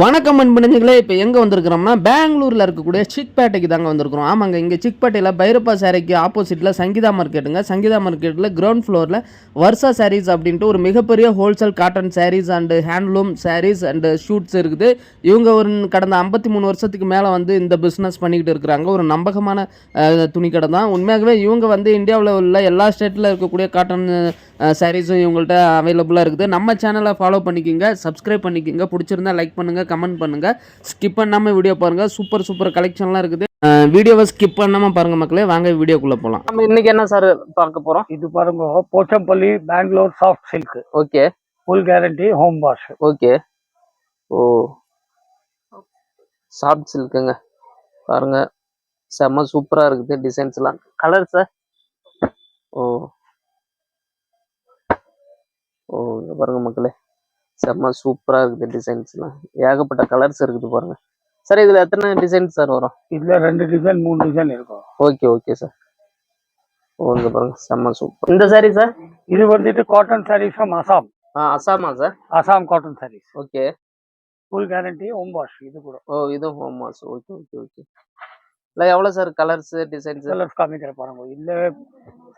வணக்கம் அன்பணிகளே இப்போ எங்கே வந்திருக்கிறோம்னா பெங்களூரில் இருக்கக்கூடிய சிக்பேட்டைக்கு தாங்க வந்திருக்கிறோம். ஆமாங்க இங்கே சிக்பேட்டையில் பைரப்பா சாரிக்கு ஆப்போசிட்டில் சங்கீதா மார்க்கெட்டுங்க சங்கீதா மார்க்கெட்டில் கிரவுண்ட் ஃப்ளோரில் வர்ஷா சாரீஸ் அப்படின்ட்டு ஒரு மிகப்பெரிய wholesale cotton saris and handloom saris and suits இருக்குது. இவங்க ஒரு கடந்த ஐம்பத்தி மூணு வருஷத்துக்கு மேலே வந்து இந்த பிஸ்னஸ் பண்ணிக்கிட்டு இருக்கிறாங்க. ஒரு நம்பகமான துணிக்கடை தான். உண்மையாகவே இவங்க வந்து இந்தியாவில் உள்ள எல்லா ஸ்டேட்டில் இருக்கக்கூடிய காட்டன் சாரீஸும் இவங்கள்ட்ட அவைலபிளாக இருக்குது. நம்ம சேனலை ஃபாலோ பண்ணிக்கோங்க சப்ஸ்கிரைப் பண்ணிக்கோங்க. பிடிச்சிருந்தா லைக் பண்ணுங்கள் கமெண்ட் பண்ணுங்கள் ஸ்கிப் பண்ணாமல் வீடியோ பாருங்கள் சூப்பர் சூப்பர் கலெக்ஷன்லாம் இருக்குது. வீடியோவை ஸ்கிப் பண்ணாமல் பாருங்கள் மக்களே. வாங்க வீடியோக்குள்ளே போகலாம் நம்ம இன்னைக்கு என்ன சார் பார்க்க போகிறோம் இது பாருங்க Pochampally Bangalore soft silk okay full guarantee home wash okay oh. Soft சில்க்குங்க பாருங்க. செம்ம சூப்பராக இருக்குது டிசைன்ஸ்லாம் கலர் சார் ஓ. ஓ பாருங்க மக்களே. செம்ம சூப்பராக இருக்குது டிசைன்ஸ்லாம் ஏகப்பட்ட கலர்ஸ் இருக்குது பாருங்க. சார் இதில் எத்தனை டிசைன் சார் வரும்? இதுல ரெண்டு டிசைன் மூணு டிசைன் இருக்கும். ஓகே ஓகே சார் ஓ இங்க பாருங்க செம்ம சூப்பர் இந்த சாரி சார் இது வந்துட்டு cotton saris from Assam ah அசாமா sir Assam cotton saris okay full guarantee home wash இது கூட. ஓ இதுவும் home wash okay okay okay இல்லை எவ்வளோ சார் கலர்ஸ் டிசைன்ஸ் கலர்ஸ் காமிக்கிற பாருங்க. இல்ல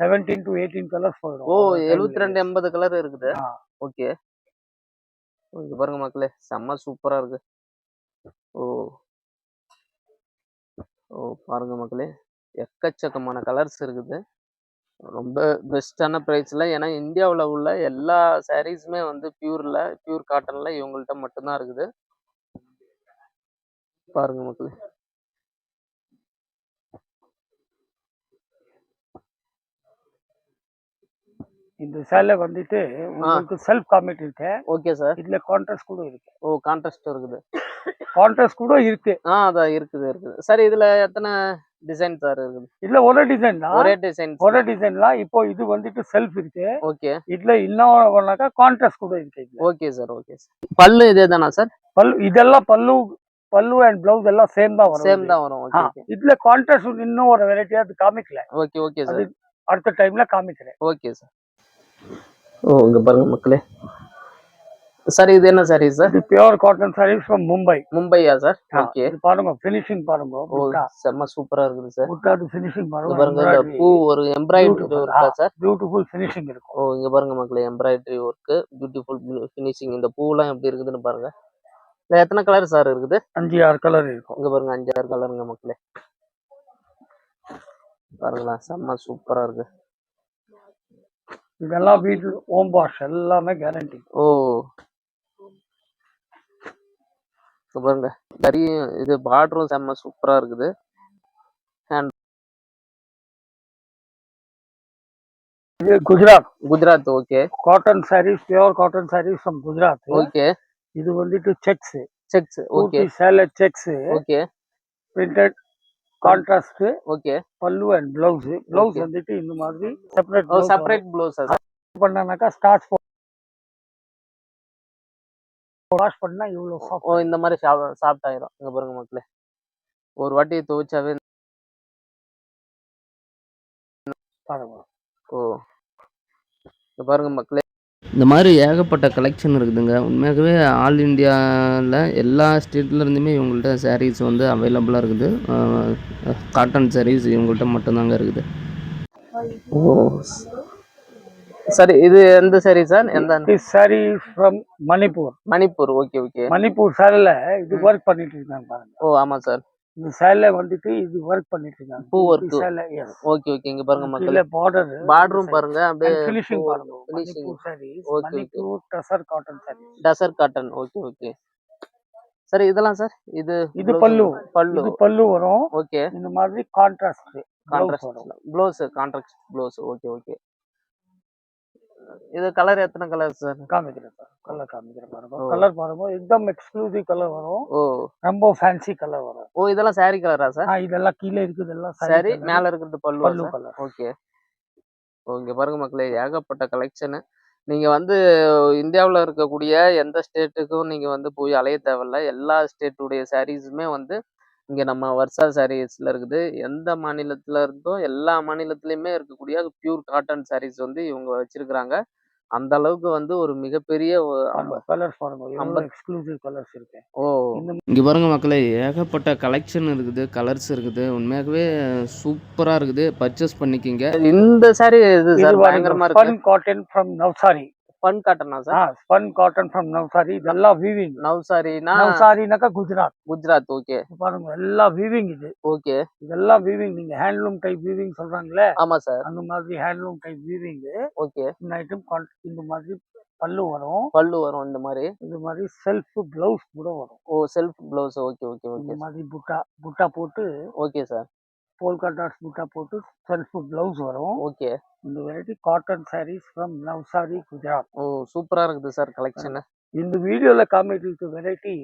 செவன்டீன் டு எயிட்டீன் கலர்ஸ் போயிடும். ஓ எழுபத்தி ரெண்டு எண்பது கலர் இருக்குது. ஆ. இங்க பாருங்க மக்களே செம்ம சூப்பரா இருக்கு. ஓ. ஓ பாருங்க மக்களே எக்கச்சக்கமான கலர்ஸ் இருக்குது. ரொம்ப பெஸ்டான ப்ரைஸில் ஏன்னா இந்தியாவில் உள்ள எல்லா சாரீஸுமே வந்து பியூரில் பியூர் காட்டனில் இவங்கள்ட்ட மட்டும்தான் இருக்குது. பாருங்க மக்களே. இந்த சேலை வந்துட்டு உங்களுக்கு செல்ஃப் காமிட் இருக்கு. ஓகே சார் இதுல கான்ட்ராஸ்ட் கூட இருக்கு. ஓ கான்ட்ராஸ்ட் இருக்குது. கான்ட்ராஸ்ட் கூட இருக்கு. ஆ அதான் இருக்குது இருக்குது. சார் இதில் எத்தனை டிசைன் சார் இருக்குது? இதுல ஒரே டிசைன் தான். ஒரே டிசைன் ஒரே டிசைன் தான் இப்போ இது வந்துட்டு செல்ஃப் இருக்கு. ஓகே இதுல இன்னும் கான்ட்ராஸ்ட் கூட இருக்கு ஓகே சார் ஓகே சார் பல்லு இதே தானா சார் பல்லு இதெல்லாம் பல்லு பல்லு அண்ட் பிளவுஸ் எல்லாம் சேம் தான் வரும். சேம் தான் வரும். ஓகே இதுல கான்ட்ராஸ்ட் இன்னும் ஒரு வெரைட்டியா அது காமிக்கல. ஓகே ஓகே சார் அடுத்த டைம்ல காமிக்கிறேன். ஓகே சார் ஓ இங்க பாருங்க மக்களே. சார் இது என்ன சாரி சார் இது pure cotton saris from Mumbai மும்பையா sir okay இது பாருங்க ஃபினிஷிங் பாருங்க ஓ செம்ம சூப்பரா இருக்குது சார் புட்டாது ஃபினிஷிங் பாருங்க பாருங்க இந்த பூ ஒரு எம்ப்ராய்டரி. இருக்கா சார் பியூட்டிஃபுல் ஃபினிஷிங் இருக்கும். ஓ இங்க பாருங்க மக்களே எம்ப்ராய்டரி ஒர்க் பியூட்டிஃபுல் ஃபினிஷிங் இந்த பூலாம் எப்படி இருக்குதுன்னு பாருங்க. இல்ல எத்தனை கலர் சார் இருக்குது? அஞ்சு ஆறு கலர் இருக்கும். இங்க பாருங்க அஞ்சாறு கலருங்க மக்களே. பாருங்களா செம்ம சூப்பரா இருக்கு. இதெல்லாம் வீட்டில் ஹோம் வாஷ் எல்லாமே கேரண்டி ஓ. பாருங்க. கரியும் இது பார்டரும் செம்ம சூப்பரா இருக்குது. இது Gujarat. Gujarat okay cotton saris pure cotton saris from Gujarat okay இது வந்துட்டு செக்ஸ் செக்ஸ் ஓகே சேலை checks okay printed contrast okay pallu and blouse blouse. வந்துட்டு இந்த மாதிரி செப்பரேட் செப்பரேட் ப்ளவுஸ் பண்ணானாக்கா ஸ்டார்ச் வாஷ் பண்ணா இவ்வளவு ஓ இந்த மாதிரி சாஃப்ட் ஆயிரும் இங்க பாருங்க மக்களே. ஒரு வாட்டி துவைச்சாவே ஓ. இங்க பாருங்க மக்களே. இந்த மாதிரி ஏகப்பட்ட கலெக்ஷன் இருக்குதுங்க. உண்மையாகவே ஆல் இந்தியாவில் எல்லா ஸ்டேட்ல இருந்துமே இவங்கள்ட்ட சாரீஸ் வந்து அவைலபிளாக இருக்குது. காட்டன் சாரீஸ் இவங்கள்ட்ட மட்டும்தாங்க இருக்குது. ஓ சரி இது எந்த சாரி சார்? எந்த sari from Manipur Manipur okay okay Manipur சேலையில இது ஒர்க் பண்ணிட்டு இருக்காங்க பாருங்க. ஓ ஆமாம் சார். இந்த சேலையில வந்துட்டு இது ஒர்க் பண்ணிட்டு இருக்காங்க பூ work. சேலை. ஓகே ஓகே இங்க பாருங்க மக்களே. பார்டர் பார்டரும் பாருங்க அப்படியே ஃபினிஷிங் பாருங்க saris Okay, okay. Manipur tussar cotton saris tussar cotton okay okay sir இதெல்லாம் சார் இது இது பல்லு. பல்லு. இது பல்லு வரும். ஓகே இந்த மாதிரி contrast contrast blouse contrast blouse okay okay இது கலர் எத்தனை கலர் சார்? காமிக்கிறேன் சார். கலர் காமிக்கிறேன் பாருங்க. கலர் பாருங்க. எக்தம் எக்ஸ்க்ளூசிவ் கலர் வரும். ஓ. ரொம்ப ஃபேன்சி கலர் வரும். ஓ இதெல்லாம் saree கலரா சார்? ஆ இதெல்லாம் கீழே இருக்குது. எல்லாம் சரி மேல இருக்கிறது பல்லு பல்லு கலர் ஓகே ஓகே பாருங்க மக்களே ஏகப்பட்ட கலெக்ஷனு நீங்க வந்து இந்தியாவில் இருக்கக்கூடிய எந்த ஸ்டேட்டுக்கும் நீங்க வந்து போய் அலைய தேவையில்ல. எல்லா ஸ்டேட்டுடைய சாரீஸுமே வந்து இங்க நம்ம வர்ஷா சாரீஸ்ல இருக்குது. எந்த மாநிலத்துல இருந்தும் எல்லா மாநிலத்திலயுமே இருக்கக்கூடிய பியூர் காட்டன் சாரீஸ் வந்து இவங்க வச்சிருக்கிறாங்க. அந்த அளவுக்கு வந்து ஒரு மிகப்பெரிய கலர்ஸ் எக்ஸ்க்ளூசிவ் கலர்ஸ் இருக்கு. ஓ. இங்க பாருங்க மக்களே ஏகப்பட்ட கலெக்ஷன் இருக்குது கலர்ஸ் இருக்குது. உண்மையாகவே சூப்பரா இருக்குது. பர்ச்சேஸ் பண்ணிக்கிங்க. இந்த சாரி இது சார் பயங்கரமா இருக்கு. Cotton from Navsari fun காட்டனா sir spun cotton from Navsari இதெல்லாம் வீவிங் நவ் சாரினா நவ்சாரினாக்கா குஜராத் குஜராத் ஓகே பாருங்க எல்லாம் வீவிங் இது. ஓகே இதெல்லாம் வீவிங் நீங்க ஹேண்ட்லூம் டைப் வீவிங் சொல்றாங்களே? ஆமா சார் அந்த மாதிரி ஹேண்ட்லூம் டைப் வீவிங் ஓகே இந்த ஐட்டம் இந்த மாதிரி பல்லு வரும். பல்லு வரும் இந்த மாதிரி? இது மாதிரி செல்ஃப் பிளவுஸ் கூட வரும். Oh self blouse okay okay இந்த ஓகே மாதிரி புட்டா புட்டா போட்டு okay sir polka dots butta self blouse வரும். ஓகே இந்த variety cotton saris from Navsari Gujarat oh சூப்பரா இருக்குது சார் கலெக்ஷன் இந்த வீடியோல காமிட்டு வெரைட்டி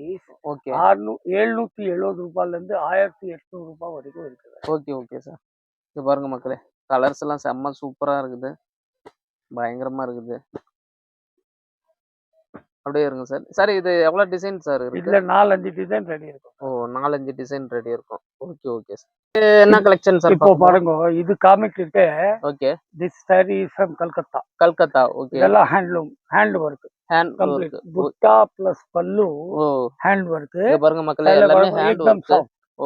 ஓகே ஆறுநூ எழுநூத்தி எழுபது ரூபாய்ல இருந்து ஆயிரத்தி எட்நூறு ரூபாய் வரைக்கும் இருக்குது. ஓகே ஓகே சார் இது பாருங்க மக்களே கலர்ஸ் எல்லாம் செம்ம சூப்பரா இருக்குது. பயங்கரமா இருக்குது. அப்படியே இருங்க சார். சார் இது எவ்வளவு டிசைன் சார் இருக்கு? இதுல நாலஞ்சு டிசைன் ரெடி இருக்கும். ஓ நாலஞ்சு டிசைன் ரெடி இருக்கும். Okay okay sir. என்ன கலெக்ஷன் சார் இப்போ பாருங்க இது காமிட்டு okay. This sari from Calcutta Calcutta okay. இதெல்லாம் handloom hand work hand complete butta plus pallu oh. Hand work பாருங்க மக்களே எல்லாமே hand work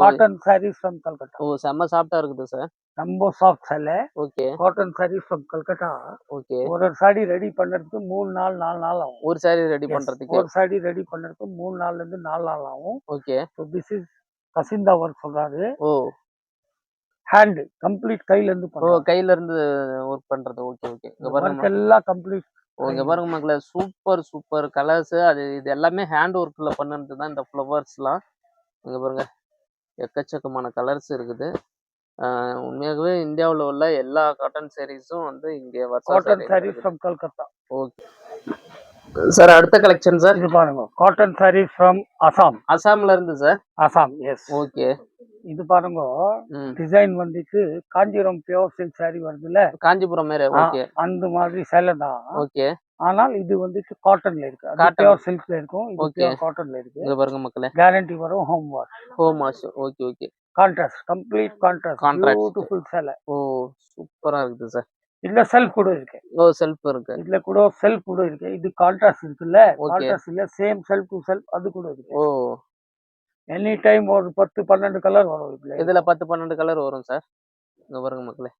cotton saris from Calcutta oh செம்ம சாஃப்டா இருக்குது சார் ரொம்ப சாஃப்ட் சேலை okay. Cotton saris from Calcutta okay. ஒரு சாரி ரெடி பண்றதுக்கு மூணு நாள் நாலு நாள் ஆகும். ஒரு சாரி ரெடி பண்றதுக்கு? ஒரு சாரி ரெடி பண்றதுக்கு மூணு நாள்ல இருந்து நாலு நாள் ஆகும். ஓகே. ஸோ திஸ் இஸ் கசிந்தா ஒர்க் சொல்றாரு. ஓ. ஹேண்ட் கம்ப்ளீட் கையில இருந்து ஓ கையில இருந்து ஒர்க் பண்றது. Okay okay. இங்க பாருங்க ஒர்க் எல்லாம் கம்ப்ளீட் ஓ இங்க பாருங்க மக்களே. சூப்பர் சூப்பர் கலர்ஸ் அது இது எல்லாமே ஹேண்ட் ஒர்க்ல பண்ணது தான் இந்த ஃப்ளவர்ஸ்லாம் இங்க பாருங்க. எக்கச்சக்கமான கலர்ஸ் இருக்குது. உண்மையாகவே இந்தியாவுல உள்ள எல்லா காட்டன் சாரீஸும் வந்து இங்க cotton saris from Calcutta okay sir அடுத்த கலெக்ஷன் சார் இது பாருங்க. காட்டன் சாரீஸ் ஃப்ரம் அசாம் அசாம்ல இருந்து சார் அசாம் எஸ் ஓகே இது பாருங்க. டிசைன் வந்துட்டு காஞ்சிபுரம் பியோர் சில்க் சாரி வருதுல்ல? காஞ்சிபுரம் மாரி ஓகே அந்த மாதிரி சேலை தான். ஓகே ஆனால் இது வந்துட்டு காட்டன்ல இருக்கு. பியோர் சில்க்ல இருக்கும். பியோர் காட்டன்ல இருக்கு. இங்க பாருங்க மக்களே. கேரண்டி வரும் home wash home wash okay okay contrast complete contrast. Beautiful சேலை ஓ சூப்பரா இருக்குது சார் இதுல செல்ஃப் கூட இருக்கு. ஓ செல்ஃப் இருக்கு. இதுல கூட செல்ஃப் கூட இருக்கு. இது கான்ட்ராஸ்ட் இருக்குல்ல. கான்ட்ராஸ்ட் இல்ல சேம் செல்ஃப் டு செல்ஃப் அது கூட இருக்கு. ஓ. எனி டைம் ஒரு பத்து பன்னெண்டு கலர் வரும் இதுல. இதுல பத்து பன்னெண்டு கலர் வரும் சார் இங்க பாருங்க மக்களே.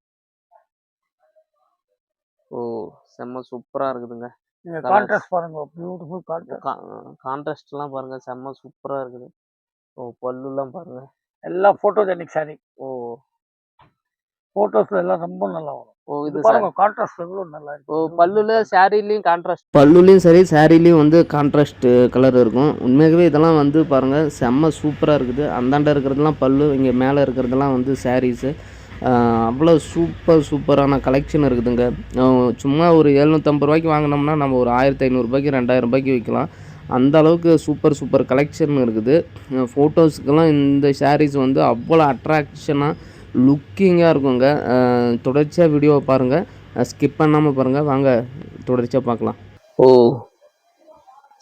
ஓ செம்ம சூப்பரா இருக்குதுங்க. colours. கான்ட்ராஸ்ட் பாருங்க பியூட்டிஃபுல் கான்ட்ராஸ்ட் கான்ட்ராஸ்ட் எல்லாம் பாருங்க செம்ம சூப்பரா இருக்குது. ஓ பல்லு எல்லாம் பாருங்க. எல்லாம் போட்டோஜெனிக் சாரி ஓ. போட்டோஸ்ல எல்லாம் ரொம்ப நல்லா வரும். ஓ இது பாருங்க கான்ட்ராஸ்ட் எவ்வளவு நல்லா ஓ இருக்கு பல்லுல சாரிலையும் கான்ட்ராஸ்ட் பல்லுலையும் சரி சாரிலையும் வந்து கான்ட்ராஸ்ட் கலர் இருக்கும். உண்மையாகவே இதெல்லாம் வந்து பாருங்க செம்ம சூப்பராக இருக்குது. அந்தாண்ட இருக்கிறதெல்லாம் பல்லு இங்கே மேலே இருக்கிறதெல்லாம் வந்து சாரீஸு அவ்வளோ சூப்பர் சூப்பரான கலெக்ஷன் இருக்குதுங்க. சும்மா ஒரு எழுநூற்றம்பது ரூபாய்க்கு வாங்கினோம்னா நம்ம ஒரு ஆயிரத்தி ஐநூறுரூபாய்க்கு ரெண்டாயிரம் ரூபாய்க்கு விற்கலாம் அந்த அளவுக்கு சூப்பர் சூப்பர் கலெக்ஷன் இருக்குது. ஃபோட்டோஸ்க்கெல்லாம் இந்த சாரீஸ் வந்து அவ்வளோ அட்ராக்ஷனாக லுக்கிங்காக இருக்குங்க. தொடர்ச்சியாக வீடியோவை பாருங்கள் ஸ்கிப் பண்ணாமல் பாருங்கள் வாங்க தொடர்ச்சியாக பார்க்கலாம். ஓ.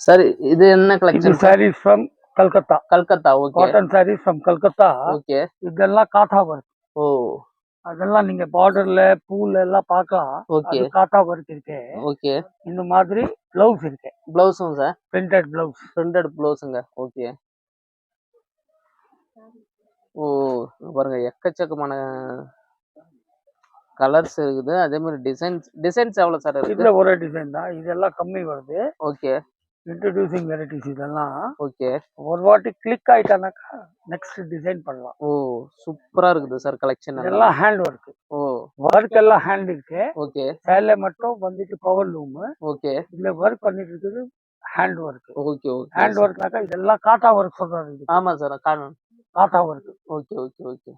சரி இது என்ன இது collection saris from Calcutta Calcutta okay cotton saris from Calcutta okay இதெல்லாம் காத்தா ஒர்க் ஓ. அதெல்லாம் நீங்க பார்டர்ல பூல எல்லாம் பார்க்கலாம். ஓகே காத்தா ஒர்க் இருக்கு. ஓகே இந்த மாதிரி பிளவுஸ் இருக்கு. ப்ளவுஸும் சார் பிரிண்டட் பிளவுஸ் பிரிண்டட் ப்ளவுஸுங்க ஓகே ஓ பாருங்க எக்கச்சக்கமான கலர்ஸ் இருக்குது. அதே மாதிரி டிசைன்ஸ் டிசைன்ஸ் எவ்வளோ சார் இதுல இருக்குது ஒரே டிசைன் தான். இதெல்லாம் கம்மி வருது. ஓகே இன்ட்ரடியூசிங் வெரைட்டிஸ் இதெல்லாம் ஓகே ஒரு வாட்டி கிளிக் ஆயிட்டானாக்கா நெக்ஸ்ட் டிசைன் பண்ணலாம். ஓ சூப்பரா இருக்குது சார் கலெக்ஷன் எல்லாம். Hand work oh. ஒர்க் எல்லாம் ஹேண்ட் இருக்கு. ஓகே சேலை மட்டும் வந்துட்டு பவர் லூம் ஓகே இதுல ஒர்க் பண்ணிட்டு இருக்குது hand work okay okay hand ஒர்க்னாக்கா இதெல்லாம் காட்டா ஒர்க் சொல்றாரு இது ஆமா சார் காணும். காட்டா work okay okay okay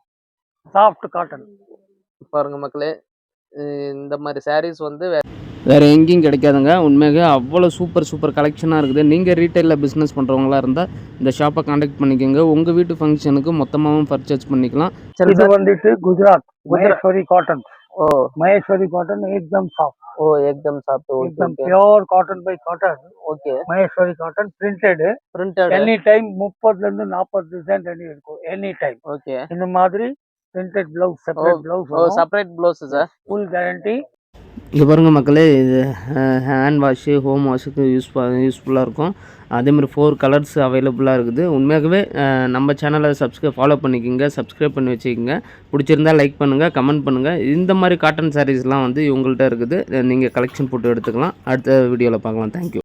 soft cotton பாருங்க மக்களே இந்த மாதிரி sarees வந்து வே- வேறு எங்கேயும் கிடைக்காதுங்க. உண்மையாக அவ்வளோ சூப்பர் சூப்பர் கலெக்ஷனாக இருக்குது. நீங்கள் ரீட்டைலில் பிஸ்னஸ் பண்ணுறவங்களா இருந்தால் இந்த ஷாப்பை காண்டாக்ட் பண்ணிக்கோங்க. உங்கள் வீட்டு ஃபங்க்ஷனுக்கு மொத்தமாகவும் பர்ச்சேஸ் பண்ணிக்கலாம். இது வந்துட்டு Gujarat Maheshwari cotton oh. Maheshwari cotton எக்தம் சாஃப்ட் ஓ எக்தம் soft exam pure cotton by cotton okay Maheshwari cotton printed printed any time முப்பதுல இருந்து நாற்பது டிசைன் எனி இருக்கும். எனி டைம் ஓகே இந்த மாதிரி printed blouse separate blouse separate blouse sir full guarantee இங்கே பாருங்கள் மக்களே இது ஹேண்ட் வாஷு ஹோம் வாஷுக்கு யூஸ் யூஸ்ஃபுல்லாக இருக்கும். அதேமாதிரி ஃபோர் கலர்ஸ் அவைலபிளாக இருக்குது. உண்மையாகவே நம்ம சேனலை சப்ஸ்கிரைப் ஃபாலோ பண்ணிக்கோங்க சப்ஸ்கிரைப் பண்ணி வச்சுக்கோங்க. பிடிச்சிருந்தா லைக் பண்ணுங்கள் கமெண்ட் பண்ணுங்கள் இந்த மாதிரி காட்டன் சாரீஸ்லாம் வந்து இவங்கள்ட்ட இருக்குது. நீங்கள் கலெக்ஷன் போட்டு எடுத்துக்கலாம். அடுத்த வீடியோவில் பார்க்கலாம். தேங்க்யூ